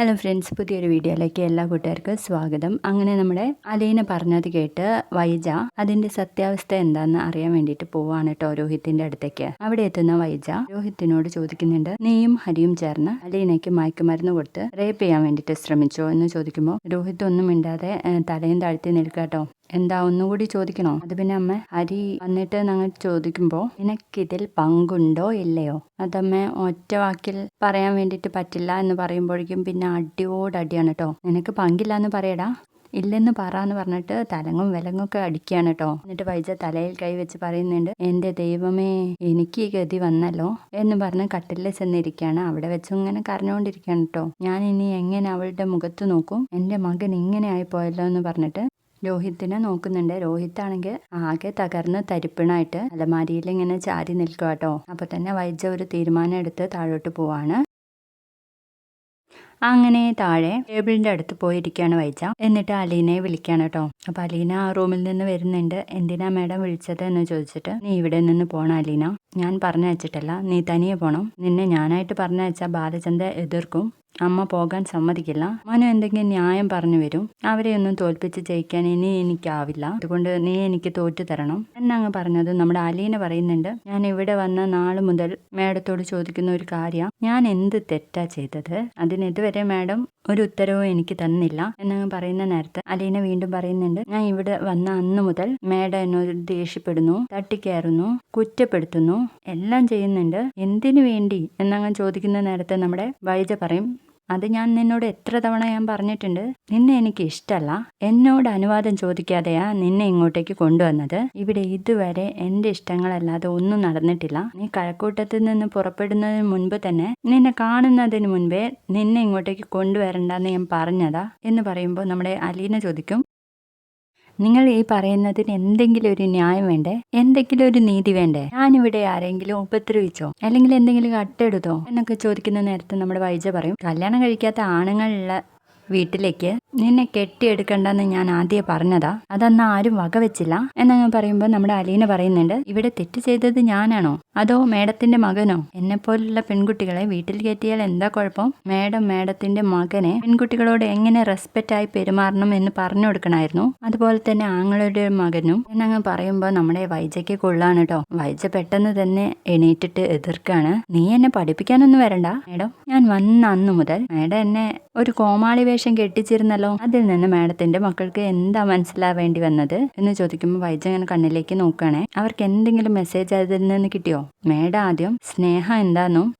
Hello friends പുതിയൊരു വീഡിയോയിലേക്ക് എല്ലാ കൂട്ടുകാർക്കും സ്വാഗതം. അങ്ങനെ നമ്മുടെ അലീന പറഞ്ഞത് കേട്ട് വൈജ അതിന്റെ സത്യാവസ്ഥ എന്താന്ന് അറിയാൻ വേണ്ടിയിട്ട് പോവാണ് കേട്ടോ രോഹിത്തിന്റെ അടുത്തേക്ക്. അവിടെ എത്തുന്ന വൈജ രോഹിത്തിനോട് ചോദിക്കുന്നുണ്ട് നീയും ഹരിയും ചേർന്ന് അലീനയ്ക്ക് മയക്കുമരുന്ന് കൊടുത്ത് റേപ്പ് ചെയ്യാൻ വേണ്ടിയിട്ട് ശ്രമിച്ചോ? എന്ന് ചോദിക്കുമ്പോൾ രോഹിത് ഒന്നും മിണ്ടാതെ തലയും താഴ്ത്തി നിൽക്കാട്ടോ എന്താ ഒന്നുകൂടി ചോദിക്കണോ? അത് പിന്നെ അമ്മ അരി വന്നിട്ട് ഞങ്ങൾ ചോദിക്കുമ്പോൾ നിനക്കിതിൽ പങ്കുണ്ടോ ഇല്ലയോ? അതമ്മ ഒറ്റ വാക്കിൽ പറയാൻ വേണ്ടിട്ട് പറ്റില്ല എന്ന് പറയുമ്പോഴേക്കും പിന്നെ അടിയോടടിയാണ് കേട്ടോ നിനക്ക് പങ്കില്ല എന്ന് പറയടാ. ഇല്ലെന്ന് പറ എന്ന് പറഞ്ഞിട്ട് തലങ്ങും വിലങ്ങും ഒക്കെ അടിക്കുകയാണ് കേട്ടോ എന്നിട്ട് വൈജ തലയിൽ കൈ വെച്ച് പറയുന്നുണ്ട് എന്റെ ദൈവമേ എനിക്ക് ഈ ഗതി വന്നല്ലോ എന്ന് പറഞ്ഞ് കട്ടിലിൽ ചെന്നിരിക്കുകയാണ്. അവിടെ വെച്ച് ഇങ്ങനെ കരഞ്ഞുകൊണ്ടിരിക്കുകയാണ് കേട്ടോ ഞാൻ ഇനി എങ്ങനെ അവളുടെ മുഖത്ത് നോക്കും? എന്റെ മകൻ ഇങ്ങനെ ആയി പോയല്ലോ എന്ന് പറഞ്ഞിട്ട് രോഹിത്തിനെ നോക്കുന്നുണ്ട്. രോഹിത്താണെങ്കിൽ ആകെ തകർന്ന് തരിപ്പിണായിട്ട് അലമാരിയിൽ ഇങ്ങനെ ചാരി നിൽക്കുക കേട്ടോ. അപ്പൊ തന്നെ വൈജ ഒരു തീരുമാനം എടുത്ത് താഴോട്ട് പോവാണ്. അങ്ങനെ താഴെ ടേബിളിന്റെ അടുത്ത് പോയിരിക്കുകയാണ് വൈജ എന്നിട്ട് അലീനയെ വിളിക്കുകയാണ് കേട്ടോ. അപ്പൊ അലീന ആ റൂമിൽ നിന്ന് വരുന്നുണ്ട്. എന്തിനാ മാഡം വിളിച്ചത്? എന്ന് ചോദിച്ചിട്ട് നീ ഇവിടെ നിന്ന് പോണ അലീന. ഞാൻ പറഞ്ഞയച്ചിട്ടല്ല. നീ തനിയെ പോണം. നിന്നെ ഞാനായിട്ട് പറഞ്ഞയച്ചാൽ ബാലചന്ദ്ര എതിർക്കും. അമ്മ പോകാൻ സമ്മതിക്കില്ല. മനു എന്തെങ്കിലും ന്യായം പറഞ്ഞു വരും. അവരെ ഒന്നും തോൽപ്പിച്ച് ജയിക്കാൻ ഇനി എനിക്കാവില്ല. അതുകൊണ്ട് നീ എനിക്ക് തോറ്റു തരണം. എന്നങ്ങ് പറഞ്ഞത് നമ്മുടെ അലീന പറയുന്നുണ്ട്. ഞാൻ ഇവിടെ വന്ന നാൾ മുതൽ മാഡത്തോട് ചോദിക്കുന്ന ഒരു കാര്യം. ഞാൻ എന്ത് തെറ്റാ ചെയ്തത്? അതിനെതുവരെ മാഡം ഒരു ഉത്തരവും എനിക്ക് തന്നില്ല എന്നങ്ങ് പറയുന്ന നേരത്തെ അലീന വീണ്ടും പറയുന്നുണ്ട് ഞാൻ ഇവിടെ വന്ന അന്ന് മുതൽ മേഡ എന്നോട് ദേഷ്യപ്പെടുന്നു തട്ടിക്കയറുന്നു കുറ്റപ്പെടുത്തുന്നു എല്ലാം ചെയ്യുന്നുണ്ട്. എന്തിനു വേണ്ടി? എന്നങ്ങ് ചോദിക്കുന്ന നേരത്തെ നമ്മുടെ വൈജ പറയും അത് ഞാൻ നിന്നോട് എത്ര തവണ ഞാൻ പറഞ്ഞിട്ടുണ്ട്. നിന്നെ എനിക്ക് ഇഷ്ടമല്ല എന്നോട് അനുവാദം ചോദിക്കാതെയാ നിന്നെ ഇങ്ങോട്ടേക്ക് കൊണ്ടുവന്നത്. ഇവിടെ ഇതുവരെ എന്റെ ഇഷ്ടങ്ങളല്ലാതെ ഒന്നും നടന്നിട്ടില്ല. നീ കഴക്കൂട്ടത്തിൽ നിന്ന് പുറപ്പെടുന്നതിന് മുൻപ് തന്നെ നിന്നെ കാണുന്നതിന് മുൻപേ നിന്നെ ഇങ്ങോട്ടേക്ക് കൊണ്ടുവരണ്ടെന്ന് ഞാൻ പറഞ്ഞതാ എന്ന് പറയുമ്പോൾ നമ്മുടെ അലീന ചോദിക്കും. നിങ്ങൾ ഈ പറയുന്നതിന് എന്തെങ്കിലും ഒരു ന്യായം വേണ്ടേ? എന്തെങ്കിലും ഒരു നീതി വേണ്ടേ? ഞാനിവിടെ ആരെങ്കിലും ഉപദ്രവിച്ചോ? അല്ലെങ്കിൽ എന്തെങ്കിലും കട്ടെടുത്തോ? എന്നൊക്കെ ചോദിക്കുന്ന നേരത്ത് നമ്മുടെ വൈജ പറയും കല്യാണം കഴിക്കാത്ത ആണുങ്ങളുള്ള വീട്ടിലേക്ക് നിന്നെ കെട്ടിയെടുക്കണ്ടെന്ന് ഞാൻ ആദ്യം പറഞ്ഞതാ. അതന്ന് ആരും വകവെച്ചില്ല. എന്നങ്ങ് പറയുമ്പോൾ നമ്മുടെ അലീന പറയുന്നുണ്ട് ഇവിടെ തെറ്റ് ചെയ്തത് ഞാനാണോ? അതോ മേഡത്തിന്റെ മകനോ? എന്നെ പോലുള്ള പെൺകുട്ടികളെ വീട്ടിൽ കയറ്റിയാൽ എന്താ കുഴപ്പം? മേഡം മേഡത്തിന്റെ മകനെ പെൺകുട്ടികളോട് എങ്ങനെ റെസ്പെക്റ്റ് ആയി പെരുമാറണം എന്ന് പറഞ്ഞു കൊടുക്കണമായിരുന്നു അതുപോലെ തന്നെ ആങ്ങളുടെ മകനും. എന്നങ്ങ് പറയുമ്പോൾ നമ്മുടെ വൈജയ്ക്ക് കൊള്ളാണ് കേട്ടോ വൈജ പെട്ടെന്ന് തന്നെ എണീറ്റിട്ട് എതിർക്കാണ്. നീ എന്നെ പഠിപ്പിക്കാനൊന്നും വരണ്ട. മേഡം ഞാൻ വന്ന അന്ന് മുതൽ മേഡം എന്നെ ഒരു കോമാളി വേഷം കെട്ടിച്ചിരുന്നല്ലോ. അതിൽ നിന്ന് മാഡത്തിന്റെ മക്കൾക്ക് എന്താ മനസ്സിലാവേണ്ടി വന്നത്? എന്ന് ചോദിക്കുമ്പോൾ വൈജ ഇങ്ങനെ കണ്ണിലേക്ക് നോക്കുകയാണെ. അവർക്ക് എന്തെങ്കിലും മെസ്സേജ് അതിൽ നിന്ന് കിട്ടിയോ? മാഡം ആദ്യം സ്നേഹം എന്താന്നും?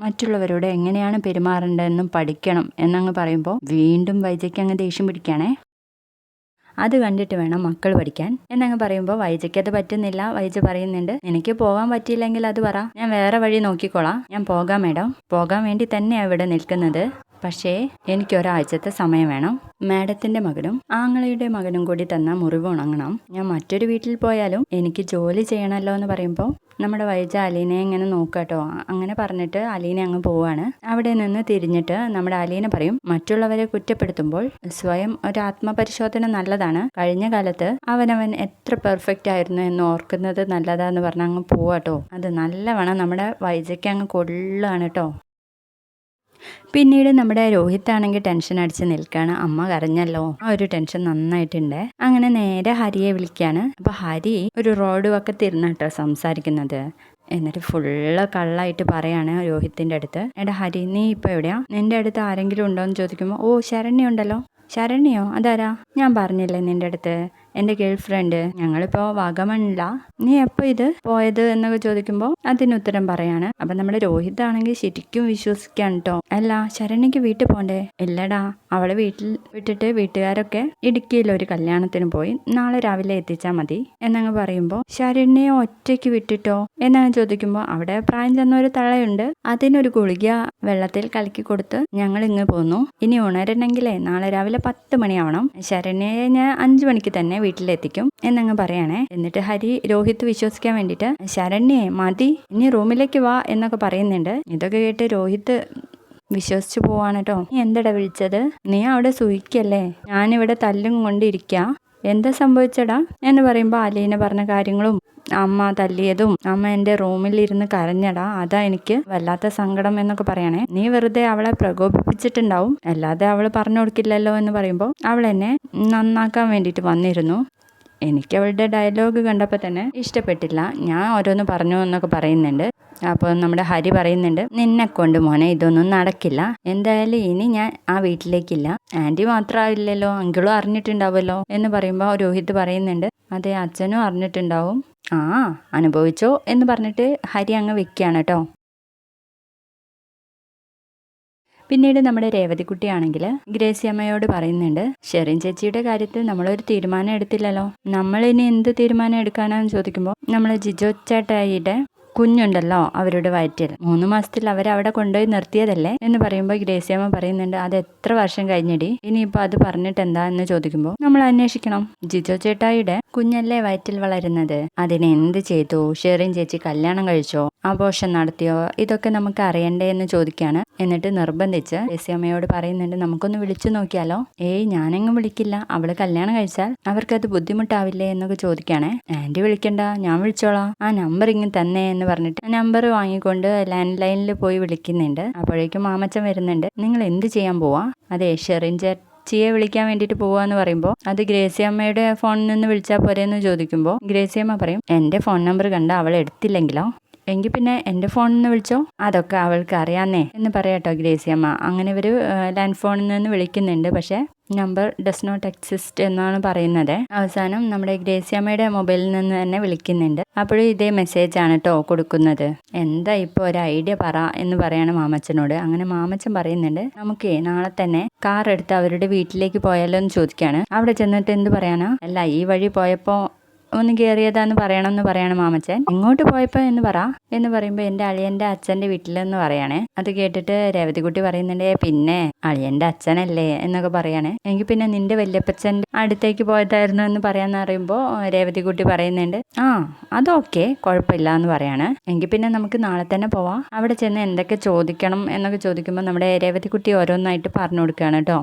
മറ്റുള്ളവരോട് എങ്ങനെയാണ് പെരുമാറേണ്ടതെന്നും പഠിക്കണം എന്നങ്ങ് പറയുമ്പോൾ വീണ്ടും വൈജയ്ക്ക് അങ്ങ് ദേഷ്യം പിടിക്കുകയാണേ. അത് കണ്ടിട്ട് വേണം മക്കൾ പഠിക്കാൻ എന്നങ്ങ് പറയുമ്പോൾ വൈജയ്ക്ക് അത് പറ്റുന്നില്ല വൈജ പറയുന്നുണ്ട്. എനിക്ക് പോകാൻ പറ്റിയില്ലെങ്കിൽ അത് പറ. ഞാൻ വേറെ വഴി നോക്കിക്കോളാം. ഞാൻ പോകാം മേഡം. പോകാൻ വേണ്ടി തന്നെയാണ് ഇവിടെ നിൽക്കുന്നത്. പക്ഷേ എനിക്ക് ഒരാഴ്ചത്തെ സമയം വേണം. മാഡത്തിന്റെ മകനും ആങ്ങളയുടെ മകനും കൂടി തന്ന മുറിവ് ഉണങ്ങണം. ഞാൻ മറ്റൊരു വീട്ടിൽ പോയാലും എനിക്ക് ജോലി ചെയ്യണമല്ലോ എന്ന് പറയുമ്പോൾ നമ്മുടെ വൈജ അലീനെ ഇങ്ങനെ നോക്കാട്ടോ അങ്ങനെ പറഞ്ഞിട്ട് അലീന അങ്ങ് പോവാണ്. അവിടെ നിന്ന് തിരിഞ്ഞിട്ട് നമ്മുടെ അലീന പറയും മറ്റുള്ളവരെ കുറ്റപ്പെടുത്തുമ്പോൾ സ്വയം ഒരു ആത്മപരിശോധന നല്ലതാണ്. കഴിഞ്ഞ കാലത്ത് അവനവൻ എത്ര പെർഫെക്റ്റ് ആയിരുന്നു എന്ന് ഓർക്കുന്നത് നല്ലതാന്ന് പറഞ്ഞ് അങ്ങ് പോവാട്ടോ അത് നല്ലവണ്ണം നമ്മുടെ വൈജയ്ക്ക് അങ്ങ് കൊള്ളാണ് കേട്ടോ. പിന്നീട് നമ്മുടെ രോഹിത് ആണെങ്കിൽ ടെൻഷൻ അടിച്ച് നിൽക്കുകയാണ് അമ്മ കരഞ്ഞല്ലോ. ആ ഒരു ടെൻഷൻ നന്നായിട്ടുണ്ട്. അങ്ങനെ നേരെ ഹരിയെ വിളിക്കുകയാണ് അപ്പൊ ഹരി ഒരു റോഡ് ഒക്കെ കേട്ടോ സംസാരിക്കുന്നത്. എന്നിട്ട് ഫുള്ള് കള്ളായിട്ട് പറയാണ് രോഹിത്തിന്റെ അടുത്ത്. എടാ ഹരി നീ ഇപ്പൊ എവിടെയാ? നിന്റെ അടുത്ത് ആരെങ്കിലും ഉണ്ടോ എന്ന് ചോദിക്കുമ്പോൾ ഓ ശരണ്യ ഉണ്ടല്ലോ. ശരണ്യോ? അതാരാ? ഞാൻ പറഞ്ഞില്ലേ നിന്റെ അടുത്ത്. എന്റെ ഗേൾ ഫ്രണ്ട് ഞങ്ങളിപ്പോൾ വാഗമണില്ല നീ എപ്പോൾ ഇത് പോയത്? എന്നൊക്കെ ചോദിക്കുമ്പോൾ അതിന് ഉത്തരം പറയാണ്. അപ്പം നമ്മുടെ രോഹിത് ആണെങ്കിൽ ശരിക്കും വിശ്വസിക്കാൻ കേട്ടോ അല്ല ശരണിക്ക് വീട്ടിൽ പോണ്ടേ? ഇല്ലടാ. അവളെ വീട്ടിൽ വിട്ടിട്ട് വീട്ടുകാരൊക്കെ ഇടുക്കിയിൽ ഒരു കല്യാണത്തിന് പോയി നാളെ രാവിലെ എത്തിച്ചാൽ മതി. എന്നങ്ങ് പറയുമ്പോൾ ശരണ്യെ ഒറ്റയ്ക്ക് വിട്ടിട്ടോ? എന്നങ്ങ് ചോദിക്കുമ്പോൾ അവിടെ പ്രായം ചെന്ന ഒരു തളയുണ്ട്. അതിനൊരു ഗുളിക വെള്ളത്തിൽ കലക്കി കൊടുത്ത് ഞങ്ങൾ ഇങ്ങ് പോന്നു. ഇനി ഉണരണമെങ്കിലേ നാളെ രാവിലെ പത്ത് മണിയാവണം. ശരണ്യയെ ഞാൻ അഞ്ചു മണിക്ക് തന്നെ വീട്ടിലെത്തിക്കും എന്നങ്ങ് പറയണേ. എന്നിട്ട് ഹരി രോഹിത് വിശ്വസിക്കാൻ വേണ്ടിയിട്ട് ശരണ്യെ മതി ഇനി റൂമിലേക്ക് വാ എന്നൊക്കെ പറയുന്നുണ്ട്. ഇതൊക്കെ കേട്ട് രോഹിത് വിശ്വസിച്ചു പോവാണ് കേട്ടോ നീ എന്തടാ വിളിച്ചത്? നീ അവിടെ സൂഹിക്കല്ലേ ഞാനിവിടെ തല്ലും കൊണ്ടിരിക്ക. എന്താ സംഭവിച്ചടാ? എന്ന് പറയുമ്പോൾ അലീന പറഞ്ഞ കാര്യങ്ങളും അമ്മ തല്ലിയതും അമ്മ എന്റെ റൂമിലിരുന്ന് കരഞ്ഞടാ. അതാ എനിക്ക് വല്ലാത്ത സങ്കടം എന്നൊക്കെ പറയണേ. നീ വെറുതെ അവളെ പ്രകോപിപ്പിച്ചിട്ടുണ്ടാവും. അല്ലാതെ അവൾ പറഞ്ഞു കൊടുക്കില്ലല്ലോ എന്ന് പറയുമ്പോൾ അവൾ എന്നെ നന്നാക്കാൻ വേണ്ടിയിട്ട് വന്നിരുന്നു. എനിക്ക് അവളുടെ ഡയലോഗ് കണ്ടപ്പോൾ തന്നെ ഇഷ്ടപ്പെട്ടില്ല. ഞാൻ ഓരോന്ന് പറഞ്ഞു എന്നൊക്കെ പറയുന്നുണ്ട്. അപ്പോൾ നമ്മുടെ ഹരി പറയുന്നുണ്ട് നിന്നെ കൊണ്ട് മോനെ ഇതൊന്നും നടക്കില്ല. എന്തായാലും ഇനി ഞാൻ ആ വീട്ടിലേക്കില്ല. ആന്റി മാത്രമല്ലല്ലോ അങ്കിളും അറിഞ്ഞിട്ടുണ്ടാവുമല്ലോ. എന്ന് പറയുമ്പോൾ രോഹിത് പറയുന്നുണ്ട് അതെ അച്ഛനും അറിഞ്ഞിട്ടുണ്ടാവും. ആ അനുഭവിച്ചോ? എന്ന് പറഞ്ഞിട്ട് ഹരി അങ്ങ് വെക്കുകയാണ് കേട്ടോ. പിന്നീട് നമ്മുടെ രേവതിക്കുട്ടിയാണെങ്കിൽ ഗ്രേസിയമ്മയോട് പറയുന്നുണ്ട് ഷെറിൻ ചേച്ചിയുടെ കാര്യത്തിൽ നമ്മളൊരു തീരുമാനം എടുത്തില്ലല്ലോ. നമ്മൾ ഇനി എന്ത് തീരുമാനം എടുക്കാനാന്ന് ചോദിക്കുമ്പോൾ നമ്മൾ ജിജോ ചേട്ടായിയുടെ കുഞ്ഞുണ്ടല്ലോ അവരുടെ വയറ്റിൽ. മൂന്ന് മാസത്തിൽ അവരവിടെ കൊണ്ടുപോയി നിർത്തിയതല്ലേ എന്ന് പറയുമ്പോൾ ഗ്രേസിയമ്മ പറയുന്നുണ്ട് അത് എത്ര വർഷം കഴിഞ്ഞിടി? ഇനിയിപ്പോൾ അത് പറഞ്ഞിട്ട് എന്താ എന്ന് ചോദിക്കുമ്പോൾ നമ്മൾ അന്വേഷിക്കണം. ജിജോ ചേട്ടായിയുടെ കുഞ്ഞല്ലേ വയറ്റിൽ വളരുന്നത്? അതിനെ എന്ത് ചെയ്തു? ഷെറിൻ ചേച്ചി കല്യാണം കഴിച്ചോ? ആഘോഷം നടത്തിയോ? ഇതൊക്കെ നമുക്ക് അറിയണ്ടേ എന്ന് ചോദിക്കുകയാണ് എന്നിട്ട് നിർബന്ധിച്ച് ഗ്രേസിയമ്മയോട് പറയുന്നുണ്ട് നമുക്കൊന്ന് വിളിച്ചു നോക്കിയാലോ? ഏയ് ഞാനെങ്ങും വിളിക്കില്ല. അവൾ കല്യാണം കഴിച്ചാൽ അവർക്കത് ബുദ്ധിമുട്ടാവില്ലേ? എന്നൊക്കെ ചോദിക്കുകയാണ് ആന്റി വിളിക്കണ്ട. ഞാൻ വിളിച്ചോളാം. ആ നമ്പർ ഇങ്ങനെ തന്നെ എന്ന് പറഞ്ഞിട്ട് നമ്പർ വാങ്ങിക്കൊണ്ട് ലാൻഡ് ലൈനിൽ പോയി വിളിക്കുന്നുണ്ട്. അപ്പോഴേക്കും മാമച്ചൻ വരുന്നുണ്ട്. നിങ്ങൾ എന്ത് ചെയ്യാൻ പോവാ? അതെ ഷെറിൻ ചേച്ചിയെ വിളിക്കാൻ വേണ്ടിയിട്ട് പോവാന്ന് പറയുമ്പോൾ അത് ഗ്രേസിയമ്മയുടെ ഫോണിൽ നിന്ന് വിളിച്ചാൽ പോരെയെന്ന് ചോദിക്കുമ്പോൾ ഗ്രേസിയമ്മ പറയും എന്റെ ഫോൺ നമ്പർ കണ്ട അവൾ എടുത്തില്ലെങ്കിലോ? എങ്കിൽ പിന്നെ എന്റെ ഫോണിൽ നിന്ന് വിളിച്ചോ? അതൊക്കെ അവൾക്ക് അറിയാന്നേ. എന്ന് പറയാട്ടോ ഗ്രേസിയമ്മ അങ്ങനെ ഇവർ ലാൻഡ് ഫോണിൽ നിന്ന് വിളിക്കുന്നുണ്ട്. പക്ഷേ നമ്പർ ഡസ് നോട്ട് എക്സിസ്റ്റ് എന്നാണ് പറയുന്നത്. അവസാനം നമ്മുടെ ഗ്രേസിയമ്മയുടെ മൊബൈലിൽ നിന്ന് തന്നെ വിളിക്കുന്നുണ്ട്. അപ്പോഴും ഇതേ മെസ്സേജ് ആണ് കേട്ടോ കൊടുക്കുന്നത്. എന്താ ഇപ്പോൾ ഒരു ഐഡിയ പറ എന്ന് പറയാണ് മാമച്ചനോട്. അങ്ങനെ മാമച്ചൻ പറയുന്നുണ്ട് നമുക്ക് നാളെ തന്നെ കാർ എടുത്ത് അവരുടെ വീട്ടിലേക്ക് പോയാലോ എന്ന് ചോദിക്കുകയാണ് അവിടെ ചെന്നിട്ട് എന്ത് പറയാനാ? അല്ല ഈ വഴി പോയപ്പോൾ ഒന്ന് കയറിയതാന്ന് പറയണമെന്ന് പറയാണ് മാമച്ചൻ. ഇങ്ങോട്ട് പോയപ്പോ എന്ന് പറ എന്ന് പറയുമ്പോൾ എന്റെ അളിയന്റെ അച്ഛന്റെ വീട്ടിലെന്ന് പറയണേ. അത് കേട്ടിട്ട് രേവതിക്കുട്ടി പറയുന്നുണ്ട് പിന്നെ അളിയന്റെ അച്ഛനല്ലേ? എന്നൊക്കെ പറയണേ. എനിക്ക് പിന്നെ നിന്റെ വല്യപ്പച്ചന്റെ അടുത്തേക്ക് പോയതായിരുന്നു എന്ന് പറയാന്ന് പറയുമ്പോൾ രേവതിക്കുട്ടി പറയുന്നുണ്ട് ആ അതൊക്കെ കുഴപ്പമില്ല എന്ന് പറയാണ്. എങ്കിൽ പിന്നെ നമുക്ക് നാളെ തന്നെ പോവാം. അവിടെ ചെന്ന് എന്തൊക്കെ ചോദിക്കണം എന്നൊക്കെ ചോദിക്കുമ്പോൾ നമ്മുടെ രേവതിക്കുട്ടി ഓരോന്നായിട്ട് പറഞ്ഞു കൊടുക്കുകയാണ് കേട്ടോ.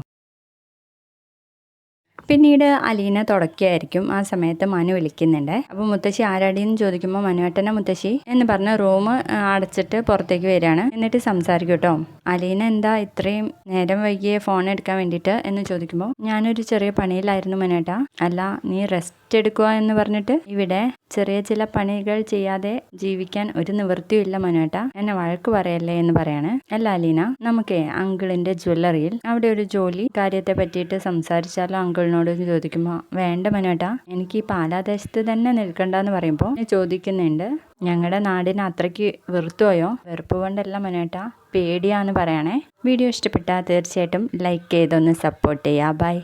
പിന്നീട് അലീന തുടക്കുകയായിരിക്കും ആ സമയത്ത് മനു വിളിക്കുന്നുണ്ട്. അപ്പോൾ മുത്തശ്ശി ആരാടിയെന്ന് ചോദിക്കുമ്പോൾ മനുവേട്ടനെ മുത്തശ്ശി എന്ന് പറഞ്ഞ് റൂം അടച്ചിട്ട് പുറത്തേക്ക് വരികയാണ്. എന്നിട്ട് സംസാരിക്കും കേട്ടോ അലീന എന്താ ഇത്രയും നേരം വൈകിയ ഫോൺ എടുക്കാൻ വേണ്ടിയിട്ട് എന്ന് ചോദിക്കുമ്പോൾ ഞാനൊരു ചെറിയ പണിയിലായിരുന്നു മനുവേട്ട. അല്ല നീ റെസ്റ്റ് എടുക്കുക എന്ന് പറഞ്ഞിട്ട് ഇവിടെ ചെറിയ ചില പണികൾ ചെയ്യാതെ ജീവിക്കാൻ ഒരു നിവൃത്തിയില്ല മനോട്ട. എന്നെ വഴക്ക് പറയല്ലേ എന്ന് പറയാണ്. അല്ല അലീന നമുക്കേ അങ്കിളിന്റെ ജ്വല്ലറിയിൽ അവിടെ ഒരു ജോലി കാര്യത്തെ പറ്റിയിട്ട് സംസാരിച്ചാലോ അങ്കിളിനോട് ചോദിക്കുമ്പോൾ വേണ്ട മനോട്ട എനിക്ക് ഈ പാലാദേശത്ത് തന്നെ നിൽക്കണ്ടെന്ന് പറയുമ്പോൾ ചോദിക്കുന്നുണ്ട്. ഞങ്ങളുടെ നാടിന് അത്രയ്ക്ക് വെറുത്തുപോയോ? വെറുപ്പ് കൊണ്ടല്ല മനോട്ട പേടിയാന്ന് പറയണേ. വീഡിയോ ഇഷ്ടപ്പെട്ടാൽ തീർച്ചയായിട്ടും ലൈക്ക് ചെയ്തൊന്ന് സപ്പോർട്ട് ചെയ്യുക ബൈ.